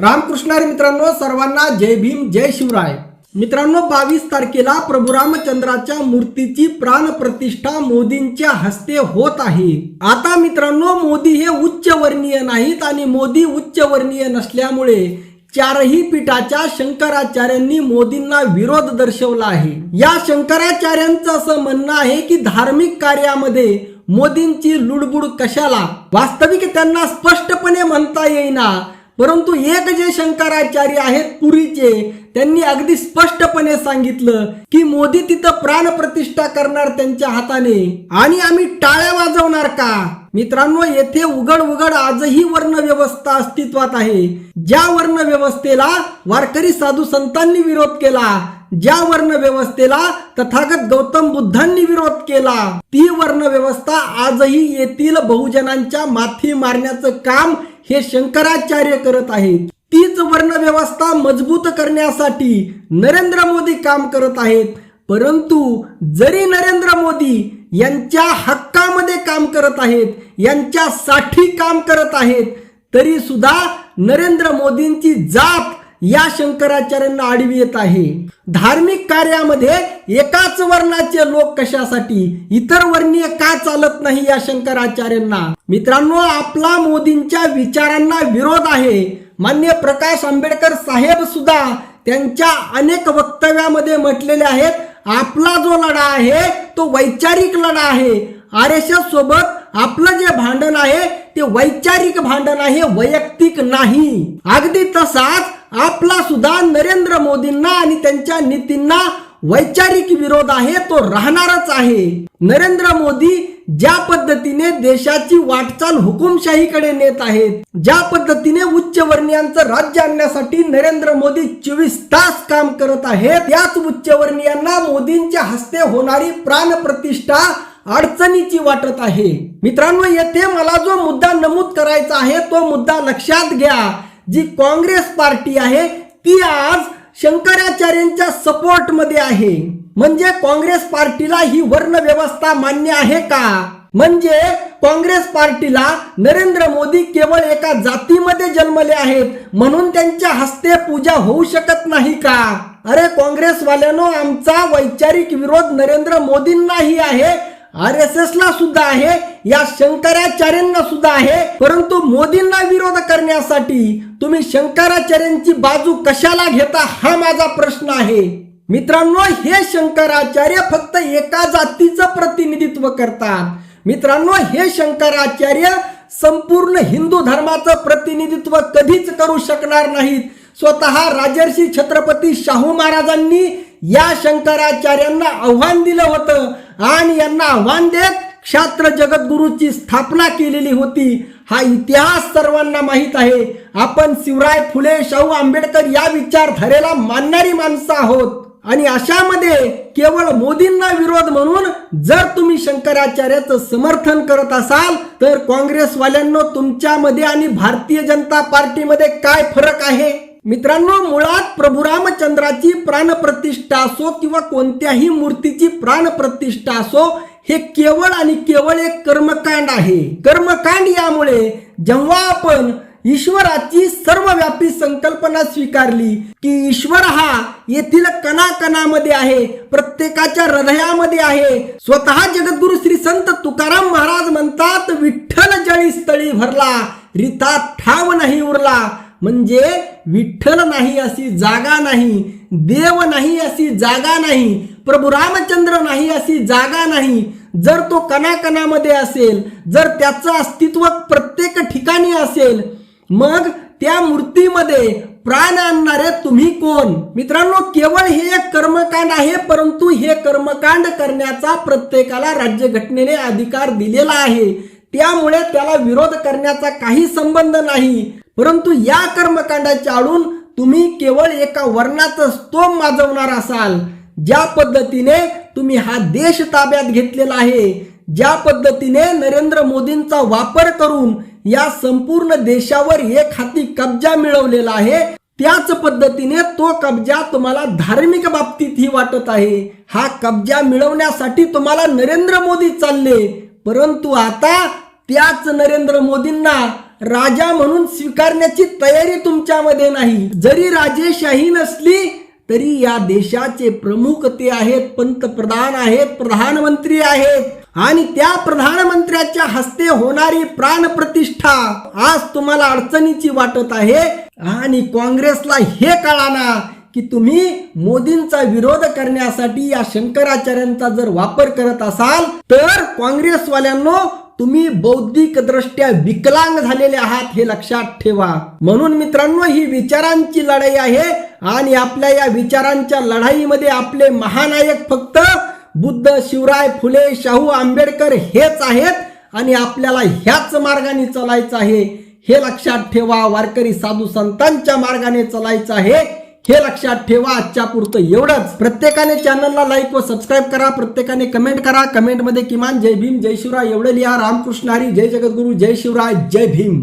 रामकृष्णारी मित्रांनो सर्वांना जय भीम जय शिवराय. मित्रांनो बावीस तारखेला प्रभू रामचंद्राच्या मूर्तीची प्राण प्रतिष्ठा मोदींच्या हस्ते होत आहे. आता मित्रांनो मोदी हे उच्चवर्णीय नाहीत आणि मोदी उच्चवर्णीय नसल्यामुळे चारही पीठाच्या शंकराचार्यांनी मोदींना विरोध दर्शवला आहे. या शंकराचार्यांचं असं म्हणणं आहे की धार्मिक कार्यामध्ये मोदींची लुडबुड कशाला? वास्तविक त्यांना स्पष्टपणे म्हणता येईना. परंतु एक जे शंकराचार्य आहेत पुरीचे त्यांनी अगदी स्पष्टपणे सांगितलं की मोदी तिथं प्राण प्रतिष्ठा करणार त्यांच्या हाताने. आणि आम्ही टाळ्या वाजवणार का? मित्रांनो येथे उघड उघड आजही वर्ण व्यवस्था अस्तित्वात आहे. ज्या वर्ण व्यवस्थेला वारकरी साधू संतांनी विरोध केला ज्या वर्ण व्यवस्थेला तथागत गौतम बुद्धांनी विरोध केला ती वर्ण व्यवस्था आजही येथील बहुजनांच्या माथी मारण्याचं काम हे शंकराचार्य करत आहेत. तीच वर्ण व्यवस्था मजबूत करण्यासाठी नरेंद्र मोदी काम करत आहेत. परंतु जरी नरेंद्र मोदी यांच्या हक्कामध्ये काम करत आहेत यांच्यासाठी काम करत आहेत तरी सुद्धा नरेंद्र मोदींची जात या शंकराचार्यांना आडवी येत आहे. धार्मिक कार्यामध्ये एकाच वर्णाचे लोक कशासाठी? इतर वर्णीय का चालत नाही या शंकराचार्यांना? मित्रांनो आपला मोदींच्या विचारांना विरोध आहे. मान्य प्रकाश आंबेडकर साहेब सुद्धा त्यांच्या अनेक वक्तव्यामध्ये म्हटलेले आहेत आपला जो लढा आहे तो वैचारिक लढा आहे. आर एस एस सोबत आपलं जे भांडण आहे ते वैचारिक भांडण आहे वैयक्तिक नाही. अगदी तसाच आपला सुद्धा नरेंद्र मोदींना आणि त्यांच्या नीतींना वैचारिक विरोध आहे तो राहणारच आहे. नरेंद्र मोदी ज्या पद्धतीने देशाची वाटचाल हुकुमशाहीकडे नेत आहेत ज्या पद्धतीने उच्चवर्णीयांचं राज्य आणण्यासाठी नरेंद्र मोदी चोवीस तास काम करत आहेत त्याच उच्चवर्णीयांना मोदींच्या हस्ते होणारी प्राण प्रतिष्ठा अडचणीची वाटत आहे. मित्रांनो येथे मला जो मुद्दा नमूद करायचा आहे तो मुद्दा लक्षात घ्या. जी काँग्रेस पार्टी आहे ती आज शंकराचार्यांच्या सपोर्टमध्ये आहे. म्हणजे काँग्रेस पार्टीला ही वर्ण व्यवस्था मान्य आहे का? म्हणजे काँग्रेस पार्टीला नरेंद्र मोदी केवळ एका जातीमध्ये जन्मले आहेत म्हणून त्यांच्या हस्ते पूजा होऊ शकत नाही का? अरे काँग्रेसवाल्यानो आमचा वैचारिक विरोध नरेंद्र मोदींनाही आहे आर एस एस ला सुद्धा आहे या शंकराचार्यांना सुद्धा आहे परंतु मोदींना विरोध करण्यासाठी तुम्ही शंकराचार्यांची बाजू कशाला घेता हा माझा प्रश्न आहे. मित्रांनो हे शंकराचार्य फक्त एका जातीचं प्रतिनिधित्व करतात. मित्रांनो हे शंकराचार्य संपूर्ण हिंदू धर्माचं प्रतिनिधित्व कधीच करू शकणार नाहीत. स्वतः राजर्षी छत्रपती शाहू महाराजांनी या शंकराचार्यांना आव्हान दिलं होतं. आणि यांना आव्हान देत क्षात्र जगद्गुरूची स्थापना केलेली होती. हा इतिहास सर्वांना माहीत आहे. आपण शिवराय फुले शाहू आंबेडकर या विचारधारेला मानणारी माणसं आहोत. आणि अशामध्ये केवळ मोदींना विरोध म्हणून जर तुम्ही शंकराचार्याचं समर्थन करत असाल तर काँग्रेसवाल्यांना तुमच्यामध्ये आणि भारतीय जनता पार्टीमध्ये काय फरक आहे? मित्रांनो मुळात प्रभू रामचंद्राची प्राणप्रतिष्ठा असो किंवा कोणत्याही मूर्तीची प्राणप्रतिष्ठा असो हे केवळ आणि केवळ एक कर्मकांड आहे. कर्मकांड यामुळे जेव्हा आपण ईश्वराची सर्वव्यापी संकल्पना स्वीकारली की ईश्वर हा येथील कणाकणामध्ये आहे प्रत्येकाच्या हृदयामध्ये आहे स्वतः जगद्गुरु श्री संत तुकाराम महाराज म्हणतात विठ्ठल जळी स्थळी भरला रिता ठाव नाही उरला. म्हणजे विठ्ठल नाही अशी जागा नाही देव नाही अशी जागा नाही प्रभू रामचंद्र नाही अशी जागा नाही. जर तो कणाकणामध्ये असेल जर त्याचं अस्तित्व प्रत्येक ठिकाणी असेल मग त्या मूर्तीमध्ये प्राण आणणारे तुम्ही कोण? मित्रांनो केवळ हे एक कर्मकांड आहे परंतु हे कर्मकांड करण्याचा प्रत्येकाला राज्यघटनेने अधिकार दिलेला आहे. त्यामुळे त्याला विरोध करण्याचा काही संबंध नाही. परंतु या कर्मकांडाच्या आडून तुम्ही केवळ एका वर्णाचं स्तोम माजवणार असाल. ज्या पद्धतीने तुम्ही हा देश ताब्यात घेतलेला आहे ज्या पद्धतीने नरेंद्र मोदींचा वापर करून या संपूर्ण देशावर एक हाती कब्जा मिळवलेला आहे त्याच पद्धतीने तो कब्जा तुम्हाला धार्मिक बाबतीतही वाटत आहे. हा कब्जा मिळवण्यासाठी तुम्हाला नरेंद्र मोदी चालले. परंतु आता त्याच नरेंद्र मोदींना राजा म्हणून स्वीकारण्याची तयारी तुमच्यामध्ये नाही. जरी राजेशाही नसली तरी या देशाचे प्रमुख ते आहेत पंतप्रधान आहेत प्रधानमंत्री आहेत. आणि त्या प्रधानमंत्र्याच्या हस्ते होणारी प्राणप्रतिष्ठा आज तुम्हाला अडचणीची वाटत आहे. आणि काँग्रेसला हे कळाना की तुम्ही मोदींचा विरोध करण्यासाठी या शंकराचार्यांचा जर वापर करत असाल तर काँग्रेसवाल्यांनो तुम्ही बौद्धिक दृष्ट्या विकलांग झालेले आहात हे लक्षात ठेवा. म्हणून मित्रांनो ही विचारांची लढाई आहे आणि आपल्या या विचारांच्या लढाईमध्ये आपले महानायक फक्त बुद्ध शिवराय फुले शाहू आंबेडकर हेच आहेत आणि आपल्याला ह्याच मार्गाने चालायचं आहे. हे लक्षात ठेवा वारकरी साधू संतांच्या मार्गाने चालायचं आहे. हे लक्षात ठेवा आजच्या पुरतं एवढंच. प्रत्येकाने चॅनलला लाईक व सबस्क्राईब करा. प्रत्येकाने कमेंट करा. कमेंटमध्ये किमान जय भीम जय शिवराय एवढं लिहा. रामकृष्ण हरी जय जगद्गुरू जय शिवराय जय भीम.